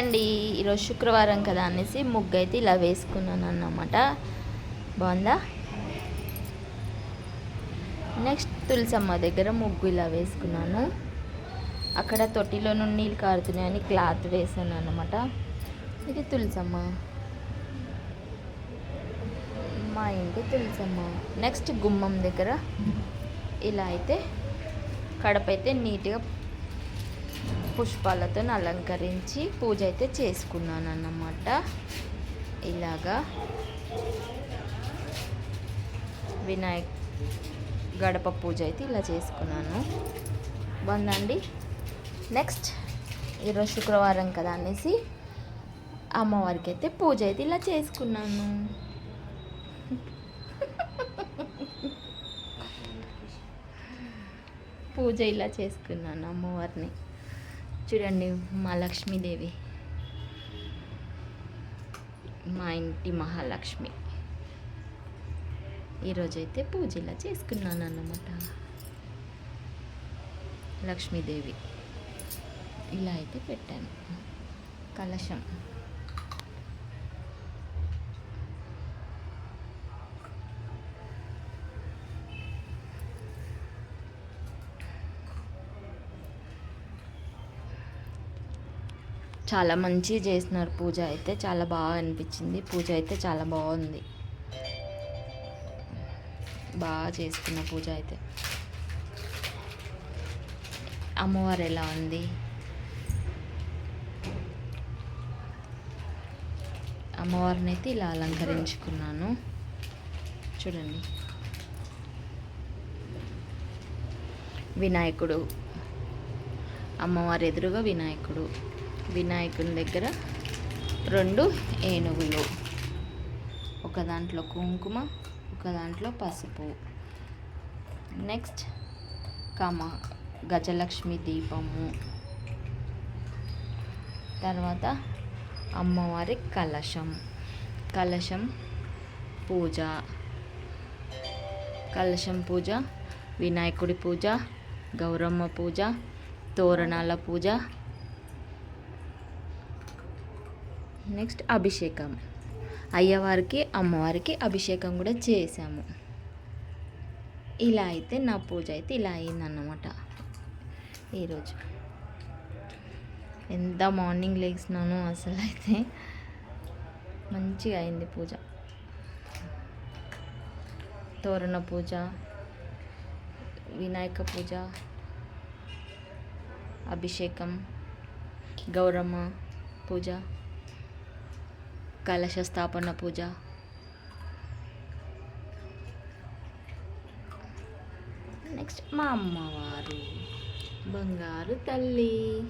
అండి ఈరోజు శుక్రవారం కదా అనేసి ముగ్గు అయితే ఇలా వేసుకున్నాను అన్నమాట. బాగుందా? నెక్స్ట్ తులసమ్మ దగ్గర ముగ్గు ఇలా వేసుకున్నాను. అక్కడ తొట్టిలో నుండి నీళ్ళు కారుతున్నాయని క్లాత్ వేసాను అన్నమాట. ఇది తులసమ్మ. మా ఇంటి తులసమ్మ. నెక్స్ట్ గుమ్మం దగ్గర ఇలా అయితే కడప అయితే నీట్గా పుష్పాలతో అలంకరించి పూజ అయితే చేసుకున్నాను అన్నమాట ఇలాగా వినాయక్ గడప పూజ అయితే ఇలా చేసుకున్నాను. బాగుందండి? నెక్స్ట్ ఈరోజు శుక్రవారం కదా అనేసి అమ్మవారికి అయితే పూజ అయితే ఇలా చేసుకున్నాను. పూజ ఇలా చేసుకున్నాను అమ్మవారిని. చూడండి మా లక్ష్మీదేవి. మా ఇంటి మహాలక్ష్మి. ఈరోజైతే పూజ ఇలా చేసుకున్నాను అన్నమాట. లక్ష్మీదేవి. ఇలా అయితే పెట్టాను. కలశం. చాలా మంచిగా చేసినారు పూజ అయితే చాలా బాగా అనిపించింది. పూజ అయితే చాలా బాగుంది. బాగా చేసుకున్న పూజ అయితే. అమ్మవారు ఎలా ఉంది? అమ్మవారిని అయితే ఇలా అలంకరించుకున్నాను. చూడండి. వినాయకుడు. అమ్మవారి ఎదురుగా వినాయకుడు. వినాయకుని దగ్గర రెండు ఏనుగులు. ఒక దాంట్లో కుంకుమ ఒక దాంట్లో పసుపు. నెక్స్ట్ కమ గజలక్ష్మి దీపము. తర్వాత అమ్మవారి కలశం. కలశం పూజ. కలశం పూజ వినాయకుడి పూజ గౌరమ్మ పూజ తోరణాల పూజ నెక్స్ట్ అభిషేకం. అయ్యవారికి అమ్మవారికి అభిషేకం కూడా చేసాము ఇలా అయితే నా పూజ అయితే ఇలా అయిందన్నమాట. ఈరోజు ఎంత మార్నింగ్ లేచినాను అసలు అయితే మంచిగా అయింది పూజ. తోరణ పూజ వినాయక పూజ అభిషేకం గౌరమ్మ పూజ. కలశ స్థాపన పూజ. నెక్స్ట్ మా అమ్మవారు. బంగారు తల్లి.